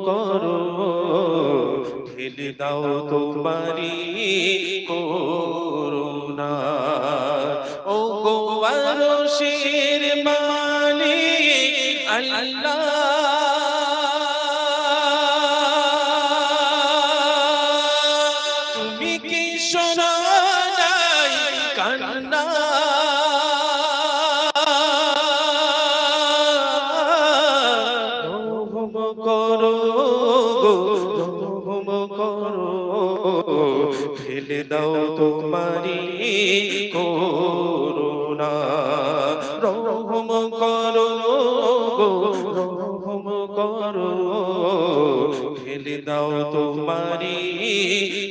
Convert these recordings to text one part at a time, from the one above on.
করো ঢেলে দাও তোমারি করুণা দাও তোমারি করুণা। রহম করো রহম করো। ফেলে দাও তোমারি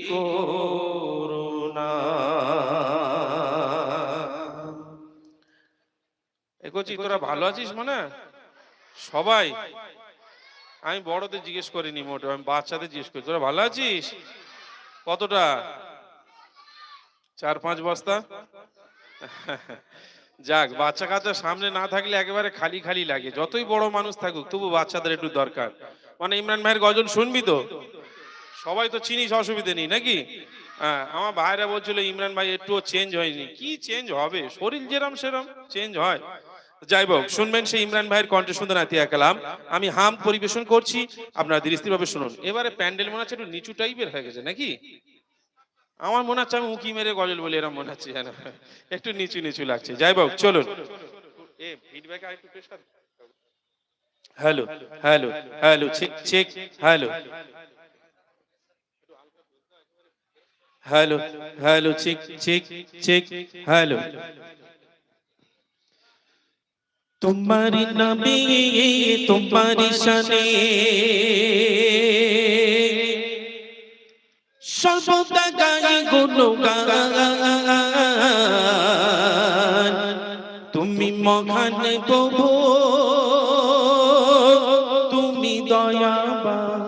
করুণা। তোরা ভালো আছিস মনে? সবাই। আমি বড়দের জিজ্ঞেস করিনি মোটে আমি বাচ্চাদের জিজ্ঞেস করি। তোরা ভালো আছিস? কতটা? চার পাঁচ বস্তা? যাক, বাচ্চা কাচ্চা সামনে না থাকলে একেবারে খালি খালি লাগে। যতই বড় মানুষ থাকুক, তবু বাচ্চাদের একটু দরকার। মানে ইমরান ভাইয়ের গজন শুনবি তো? সবাই তো চিনিস, অসুবিধে নেই, নাকি? হ্যাঁ আমার ভাইরা বলছিল, ইমরান ভাই, একটুও চেঞ্জ হয়নি। কি চেঞ্জ হবে? শরীর যেরম সেরম চেঞ্জ হয়। যাই হোক শুনবেন সেই ইমরান ভাইয়ের কণ্ঠে সুন্দর আতিয়া কালাম। আমি হাম পরিবেশন করছি। আপনারা ধীরস্থির ভাবে শুনুন। এবারে প্যান্ডেল মনে হচ্ছে একটু নিচু টাইপের হয়ে গেছে, নাকি? আমার মনে হচ্ছে আমি উঁকি মেরে গজল বলি এরকম মনে হচ্ছে যেন। একটু নিচু নিচু লাগছে। যাই হোক চলুন। Hello hello hello check check hello. Hello hello check check check hello. তোমারি নবী তোমারি শানে সর্বদা গাই গুণগান। তুমি মহান প্রভু, তুমি দয়াবান।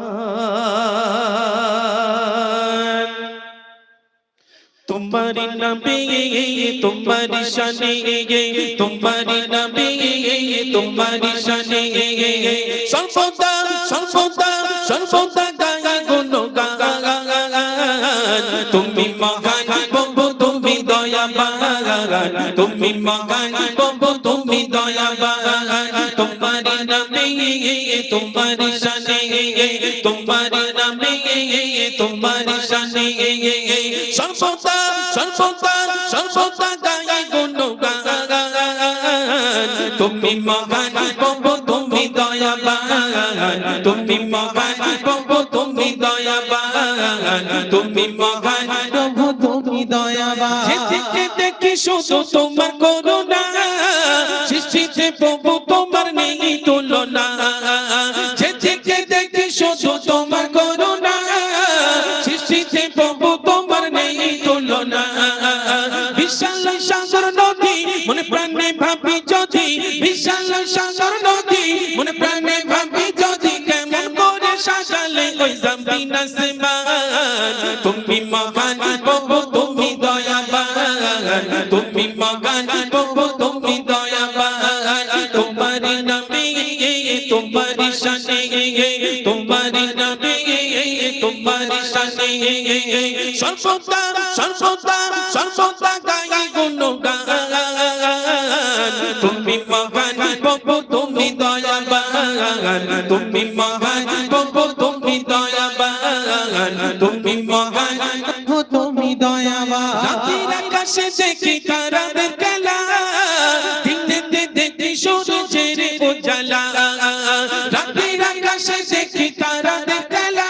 তোমারি নবী তোমারি শানে, তোমারি নবী তোমারি শানে। সর্বদা সর্বদা সর্বদা গাই গুণগান তুমি মহান বব তুমি দয়াবান। তুমি মহান বব তুমি দয়াবান। তোমার নামে, তোমার শানে, তোমার নামে, তোমার শানে। সর্বদা সর্বদা সর্বদা গায়ে গুণগান তুমি মহান, প্রভু, তুমি দয়াবান। তুমি মহান, প্রভু, তুমি দয়াবান। তুমি মহান, প্রভু, তুমি দয়াবান। যেদিকে দেখি শুধু তোমার করুণা। সৃষ্টিতে প্রভু তোমার নেই তুলনা। সাগর নদী, মনে প্রাণে ভাবি যদি কেমন করে সাজালে ওই সেমান তুমি মহান, প্রভু, তুমি দয়াবান। তুমি মহান, প্রভু, তুমি দয়াবান। তোমারি নামে, তোমারি শানে, তোমারি নামে, তোমারি শানে। সর্বদা প্রভু, তুমি দয়াবান। রাতের আকাশে দেখি তারাদের খেলা দিনেতে দেখি সূর্যের উজালা রাতের আকাশে দেখি তারাদের খেলা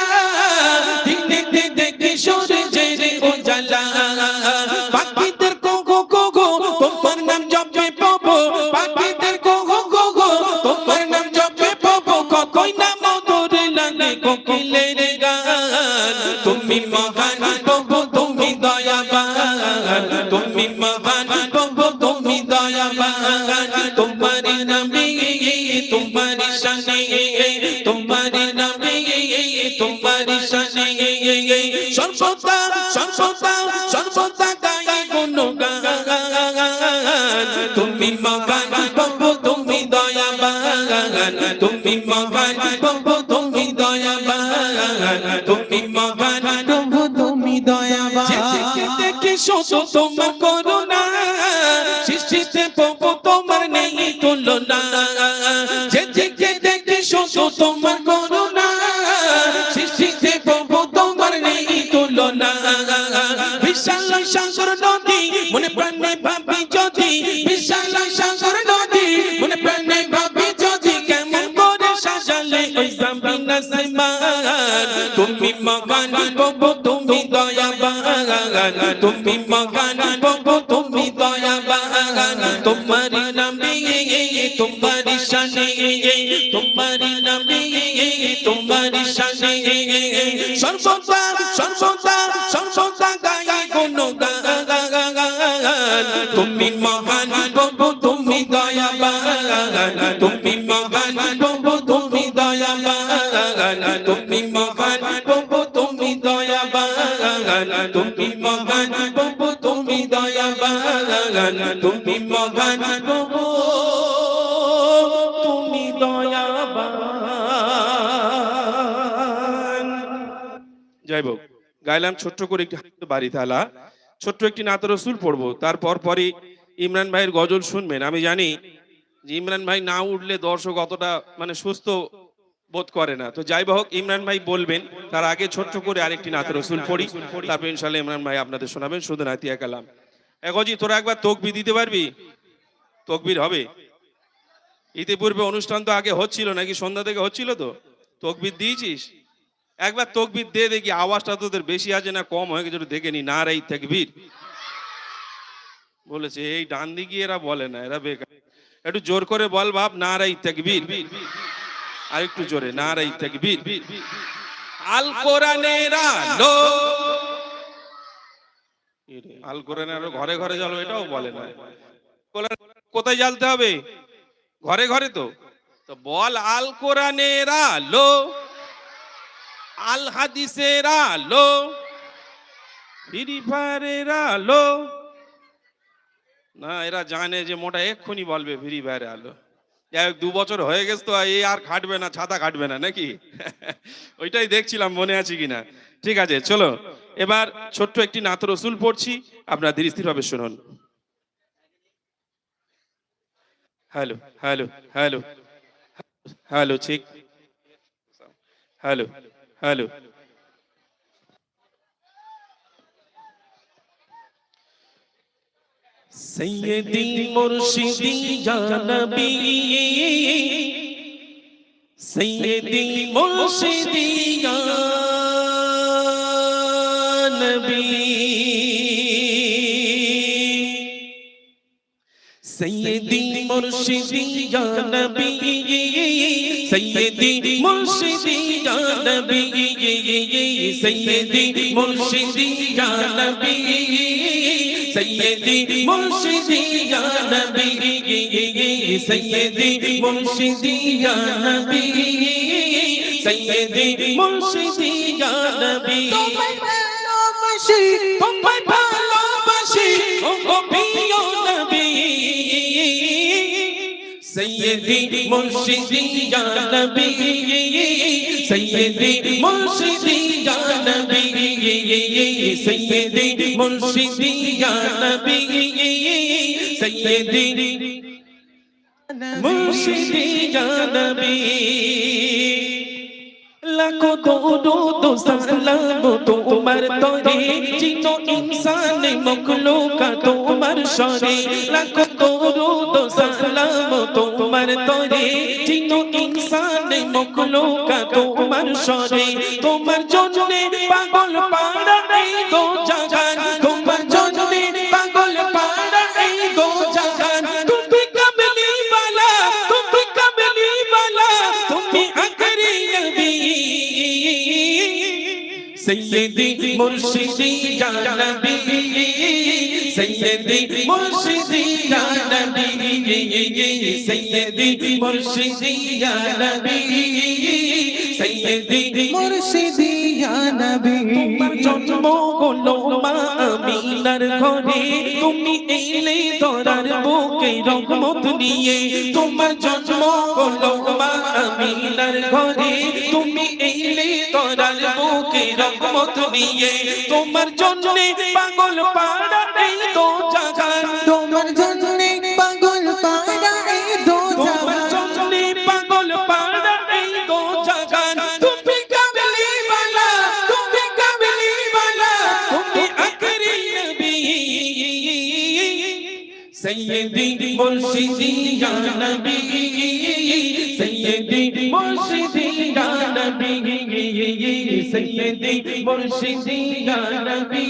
দিনেতে দেখি সূর্যের উজালা পাখিদের কোগো কোগো তোমার নাম জপে পাবো পাখিদের কোগো কোগো তোমার নাম জপে পাবো কই না মধুর লাগে কোকিলের গান। তুমি মহান দয়াবান তোমার নামে তোমার শানে তোমার নামে তোমার শানে সর্বদা সর্বদা সর্বদা তোমার করুণা, সৃষ্টিতে প্রভু তোমার নেই তুলনা। বিশাল সাগর নদী, মনে প্রাণে ভাবি যদি, বিশাল সাগর নদী, মনে প্রাণে ভাবি যদি, কেমন করে সাজালে ওই সাবিনা সাইমান তুমি মগান প্রভু, তুমি দয়াবান। তুমি মগান প্রভু, তুমি দয়াবান। তোমারি নামে তোমারি শানে তোমারি সর্বদা সর্বদা সর্বদা গাই কোন গান তুমি মহান প্রভু তুমি দয়াবান। তুমি মহান হোক গাইলাম, ছোট্ট করে একটি বাড়ি থালা। ছোট্ট একটি নাত রসুল পড়ব। তারপর পরই ইমরান ভাইয়ের গজল শুনবেন। আমি জানি যে ইমরান ভাই না উঠলে দর্শক অতটা মানে সুস্থ বোধ করে না। তো যাই হোক, ইমরান ভাই বলবেন, তার আগে ছোট্ট করে আরেকটি নাত রসুল পড়ি। তারপর ইনশাল্লাহ ইমরান ভাই আপনাদের শোনাবেন। শুধু নাতিয়া কালাম। এগজি তোরা একবার তকবি দিতে পারবি? তকবির হবে। ইতিপূর্বে অনুষ্ঠান তো আগে হচ্ছিল নাকি সন্ধ্যা থেকে হচ্ছিল তো? তকবির দিয়েছিস? একবার তকবির দে দেখি, আওয়াজটা তোদের বেশি আছে না কম হয়ে গেছে দেখে নি, না রে তকবির। বলেছে, এই ডান দিকে এরা বলে না, এরা বেকার। একটু জোর করে বল বাপ, না রে তকবির। আর একটু জোরে, না রে তকবির। আল কোরআনের আলো। আল কোরআনের ঘরে ঘরে জ্বালো, এটাও বলে না। কোথায় জ্বালতে হবে? ঘরে ঘরে তো। তো বল আল কোরআনের আলো। আল হাদিসের আলো ফ্রি আলো। না এরা জানে যে মোটা এক্ষুনি বলবে ফ্রি ফায়ারের আলো। যাই হোক, দু বছর হয়ে গেছে তো এই আর খাটবে না ছাতা খাটবে না নাকি? ওইটাই দেখছিলাম মনে আছে কিনা। ঠিক আছে চলো। এবার ছোট্ট একটি নাত রসুল পড়ছি আপনারা ধীর স্থির ভাবে শুনুন। Hello hello hello. হ্যালো ঠিক। হ্যালো। হ্যালো সৈয়দি মুর্শিদি ইয়া নবী সৈয়দি মুর্শিদি ইয়া নবী سيدي مرشدي يا نبي سيدي مرشدي يا نبي سيدي مرشدي يا نبي سيدي مرشدي يا نبي سيدي مرشدي يا نبي سيدي مرشدي يا نبي তোমায় ভালোবাসি তোমায় ভালোবাসি ও গোপিয়া سيدي مرشدي يا نبي سيدي مرشدي يا نبي سيدي مرشدي يا نبي سيدي مرشدي يا نبي লাখো দরুদ সালাম তোমার তরে চিনো ইনসান মখলুকা তোমার সরে লাখো দরুদ সালাম তোমার তরে চিনো ইনসান মখলুকা তোমার সরে তোমার জন্যে পাগল পাড়া সৈয়দি মুর্শিদি জানবী, সৈয়দি মুর্শিদি জানবী, সৈয়দি মুর্শিদি জানবী, সৈয়দি মুর্শিদি নবী তোমার জন্ম হলো মা আমিনার ঘরে, তুমি এলে তোরার বুকে রহমত নিয়ে। তোমার জন্ম হলো মা আমিনার ঘরে, তুমি এলে তোরার বুকে রহমত নিয়ে। তোমার জন্য পাগল পাড়া এই তো জাগান তোমার জন্য সৈয়দি মুর্শিদি নবী সৈয়দি মুর্শিদি নবী সৈয়দি মুর্শিদি নবী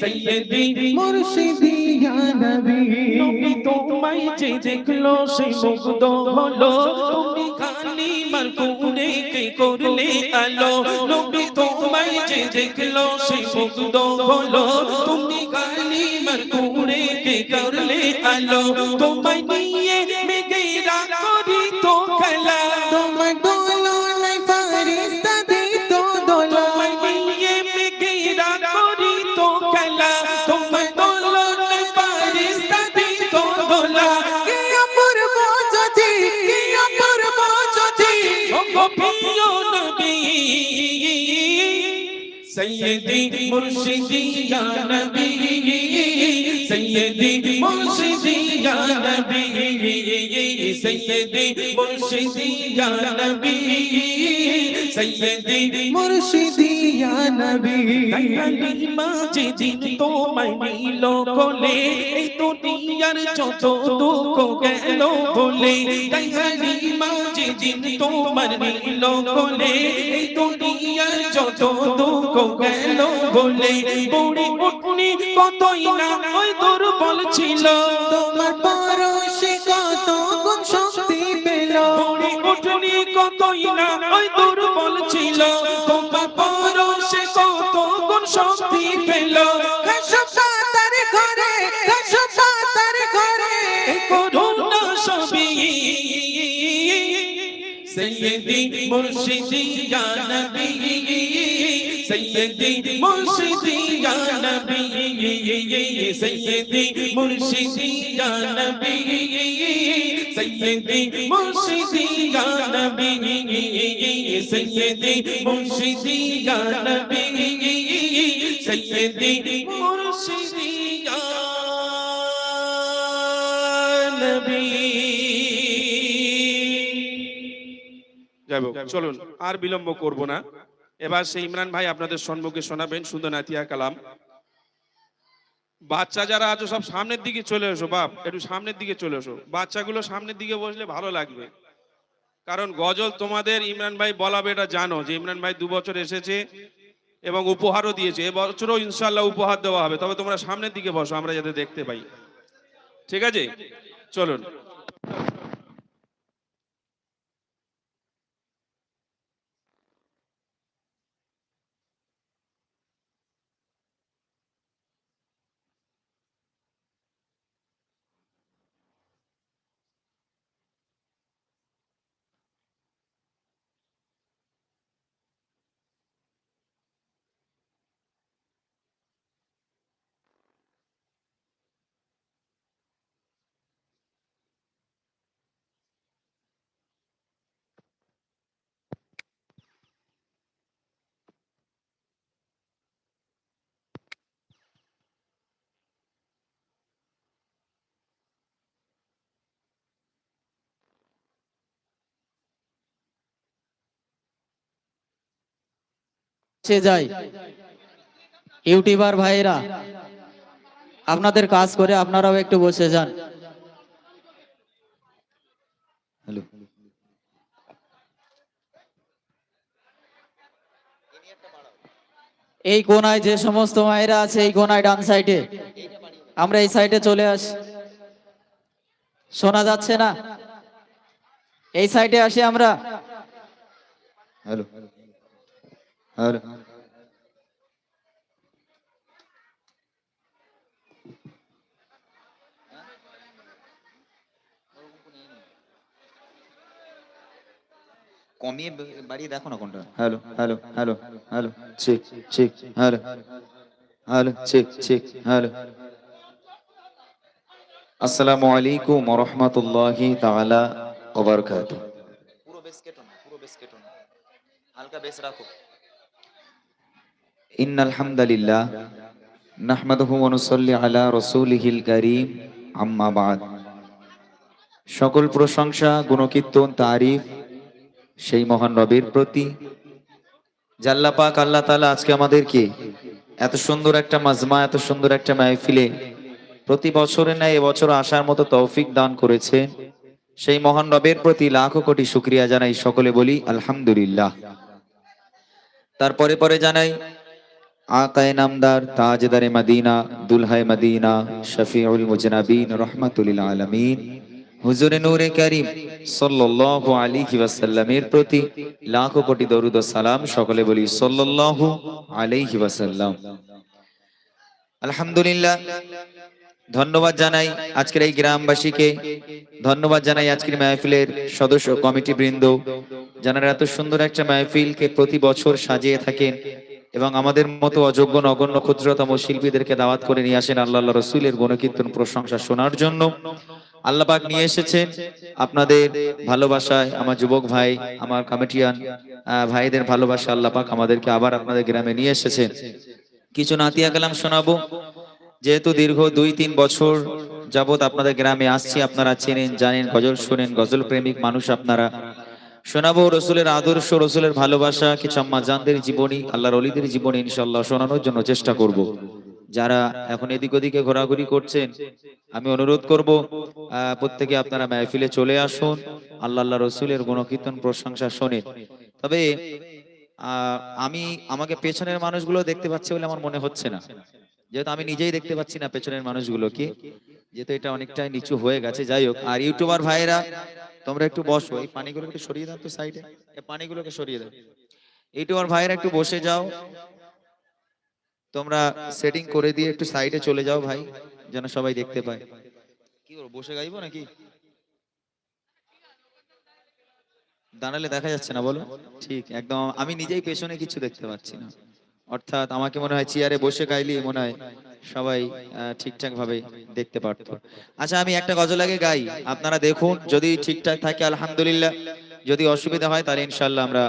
সৈয়দি মুর্শিদিয়া নবী নবী তোমায় যে দেখল সে মুগ্ধ হলো তুমি খালি মার কুড়ে কে করলে আলো নবী তোমায় যে দেখল সে মুগ্ধ হলো তুমি খালি মার কুড়ে কে করলে আলো তোমায় নিয়ে মেঘেরা করি তো খেলা তোমার দোলনায় ফারিস্তা দিত দোলা তোমায় নিয়ে মেঘেরা করি তো খেলা তোমায় দোলনায় ফারিস্তা দিত দোলা কি অপূর্ব যদি কি অপূর্ব যদি সৈয়দি মুর্শিদি ইয়া নবী সৈয়দি মুর্শিদি ইয়া নবী সৈয়দি মুর্শিদি ইয়া নবী সৈয়দি মুর্শিদিয়া নবী কালির মাঝে তোমায় নিল কোলে এই দুনিয়ার যত দুঃখ গেল বলে কালির মাঝে দিন তোমার নিল কোলে এই দুনিয়ার যত দুঃখ গেল বলে বুড়ি উঠনি কতই না ওই দুর্বল ছিল। তোমার পরশে কত গুণ শক্তি পেল। উঠনি কতই না ওই দুর্বল ছিল। তোমার পরশে কত গুণ শক্তি পেল। পাতার ঘরে ঘরে। করুণা সবই সৈয়দি মুর্শিদি ইয়া সৈয়দি মুর্শিদি ইয়া নবী সৈয়দি মুর্শিদি ইয়া নবী সৈয়দি মুর্শিদি ইয়া নবী সৈয়দি মুর্শিদি ইয়া নবী সৈয়দি মুর্শিদি ইয়া চলুন আর বিলম্ব করব না এবার সেই ইমরান ভাই আপনাদের সম্মুখে শোনাবেন সুন্দর নাতিয়া কালাম। বাচ্চা যারা আছো, সব সামনের দিকে চলে এসো, বাপ, একটু সামনের দিকে চলে এসো। বাচ্চাগুলো সামনের দিকে বসলে ভালো লাগবে। কারণ গজল তোমাদের ইমরান ভাই বলাবে, এটা জানো যে ইমরান ভাই দু বছর এসেছে এবং উপহারও দিয়েছে। এবছরও ইনশাল্লাহ উপহার দেওয়া হবে। তবে তোমরা সামনের দিকে বসো, আমরা যাতে দেখতে পাই। ঠিক আছে? চলুন। সে যায়। ইউটিউবার ভাইরা আপনাদের কাজ করে আপনারাও একটু বসে যান। হ্যালো। এই কোনায় যে সমস্ত মায়েরা আছে এই কোনায় ডান সাইডে। আমরা এই সাইডে চলে আসি। শোনা যাচ্ছে না? এই সাইডে আসি আমরা। হ্যালো। হ্যালো কমিয়ে বে- বাড়িয়ে দেখো না কোনটা hello hello hello hello check check hello hello check check hello আসসালামু আলাইকুম ওয়া রাহমাতুল্লাহি তাআলা ওয়া বারাকাতুহু পুরো বেশ কেটো না পুরো বেশ কেটো না হালকা বেশ রাখো إن الحمد لله نحمده ونصلي على رسوله الكريم أما بعد সকল প্রশংসা গুণকীর্তন তারিফ সেই মহান রবের প্রতি জাল্লা পাক আল্লাহ তাআলা আজকে আমাদেরকে এত সুন্দর একটা মাজমা এত সুন্দর একটা মাহফিলে প্রতি বছরে ন্যায় এবছর আসার মতো তৌফিক দান করেছে সেই মহান রবের প্রতি লাখো কোটি শুক্রিয়া জানাই সকলে বলি আলহামদুলিল্লাহ তারপরে পরে জানাই আকায় নামদার তাজদারে মদিনা, দুলহায় মদিনা, শফিউল মুজনাবিন রহমাতুল আলমিন। হুজুরে নূরে করিম সাল্লাল্লাহু আলাইহি ওয়াসাল্লামের প্রতি লাখো কোটি দরুদ ও সালাম সকলে বলি সাল্লাল্লাহু আলাইহি ওয়াসাল্লাম। আলহামদুলিল্লাহ, ধন্যবাদ জানাই আজকের এই গ্রামবাসীকে, ধন্যবাদ জানাই আজকের মাহফিলের সদস্য কমিটি বৃন্দ যারা এত সুন্দর একটা মাহফিলকে প্রতি বছর সাজিয়ে থাকেন। এবং আমাদের মতো অযোগ্য নগণ্য, ক্ষুদ্রতম শিল্পীদেরকে দাওয়াত করে নিয়ে আসেন আল্লাহ রসুলের গুণকীর্তন প্রশংসা শোনার জন্য। আল্লাহ পাক নিয়ে এসেছেন আপনাদের ভালোবাসায় আমার যুবক ভাই, আমার কমিটিয়ান ভাইদের ভালোবাসা আল্লাহ পাক আমাদেরকে আবার আপনাদের গ্রামে নিয়ে এসেছেন। কিছু নাতিয়া কালাম শোনাবো। যেহেতু দীর্ঘ দুই, তিন বছর যাবত আপনাদের গ্রামে আসছি, আপনারা চেনেন, জানেন, গজল শোনেন, গজল প্রেমিক মানুষ আপনারা। শোনাবো রসুলের আদর্শ, রসুলের ভালোবাসা, কিছু আম্মাজানদের জীবনী, আল্লাহর অলিদের জীবনী ইনশাল্লাহ শোনানোর জন্য চেষ্টা করব। যারা এখন এদিক ওদিকে ঘোরাঘুরি করছেন, আমি অনুরোধ করব প্রত্যেকে আপনারা মাহফিলে চলে আসুন, আল্লাহ আল্লাহ রসুলের গুণকীর্তন প্রশংসা শোনেন। তবে আমি আমাকে পেছনের মানুষগুলো দেখতে পাচ্ছি বলে আমার মনে হচ্ছে না। যেহেতু আমি নিজেই দেখতে পাচ্ছি না পেছনের মানুষগুলোকে, যেহেতু এটা অনেকটাই নিচু হয়ে গেছে। যাই হোক, আর ইউটিউবার ভাইরা তোমরা একটু বসো, এই পানিগুলোকে সরিয়ে দাও তো সাইডে এই পানিগুলোকে সরিয়ে দাও। ইউটিউবার ভাইরা একটু বসে যাও। তোমরা সেটিং করে দিয়ে একটু সাইডে চলে যাও ভাই, যেন সবাই দেখতে পায়। কি করব বসে গাইবো নাকি? দাঁড়ালে দেখা যাচ্ছে না, বলো। ঠিক, একদম, আমি নিজেই পেছনে কিছু দেখতে পাচ্ছি না। অর্থাৎ আমাকে মনে হয় চেয়ারে বসে গাইলি মনে হয় সবাই ঠিকঠাক ভাবে দেখতে পারতো। আচ্ছা আমি একটা গজল আগে গাই। আপনারা দেখুন, যদি ঠিকঠাক থাকে, আলহামদুলিল্লাহ। যদি অসুবিধা হয়, তাহলে ইনশাল্লাহ আমরা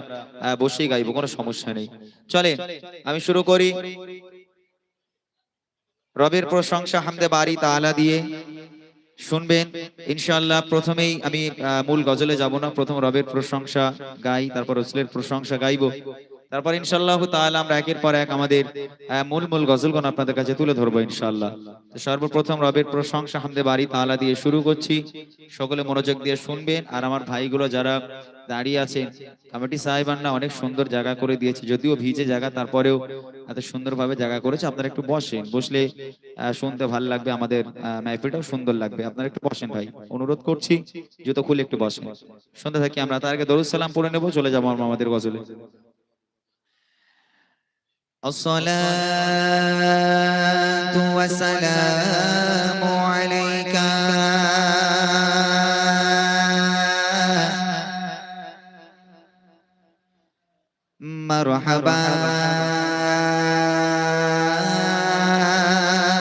বসেই গাইবো, কোনো সমস্যা নেই। চলে আমি শুরু করি। রবের প্রশংসা হামদে বাড়ি তাআলা দিয়ে। শুনবেন ইনশাল্লাহ প্রথমেই আমি মূল গজলে যাব না। প্রথম রবের প্রশংসা গাই, তারপর রসুলের প্রশংসা গাইবো। তারপর ইনশাআল্লাহ তাআলা আমরা একের পর এক আমাদের মূল মূল গজলগণ আপনাদের কাছে তুলে ধরবো ইনশাআল্লাহ। তো সর্বপ্রথম রবের প্রশংসা হামদে বাড়ি তাআলা দিয়ে শুরু করছি। সকলে মনোযোগ দিয়ে শুনবেন। আর আমার ভাইগুলো যারা দাঁড়িয়ে আছেন কমিটি সাহেবানরা অনেক সুন্দর জায়গা করে দিয়েছে। যদিও ভিজে জায়গা তারপরেও এত সুন্দরভাবে জায়গা করেছে। আপনারা একটু বসেন বসলে শুনতে ভালো লাগবে। আমাদের আহ, মাহফিলটাও সুন্দর লাগবে। আপনারা একটু বসেন ভাই অনুরোধ করছি জুতো খুলে একটু বসেন। শুনতে থাকি আমরা। তার আগে দরুদ সালাম পড়ে নেব চলে যাব আমাদের গজলে। الصلاة والسلام عليك. مرحبا.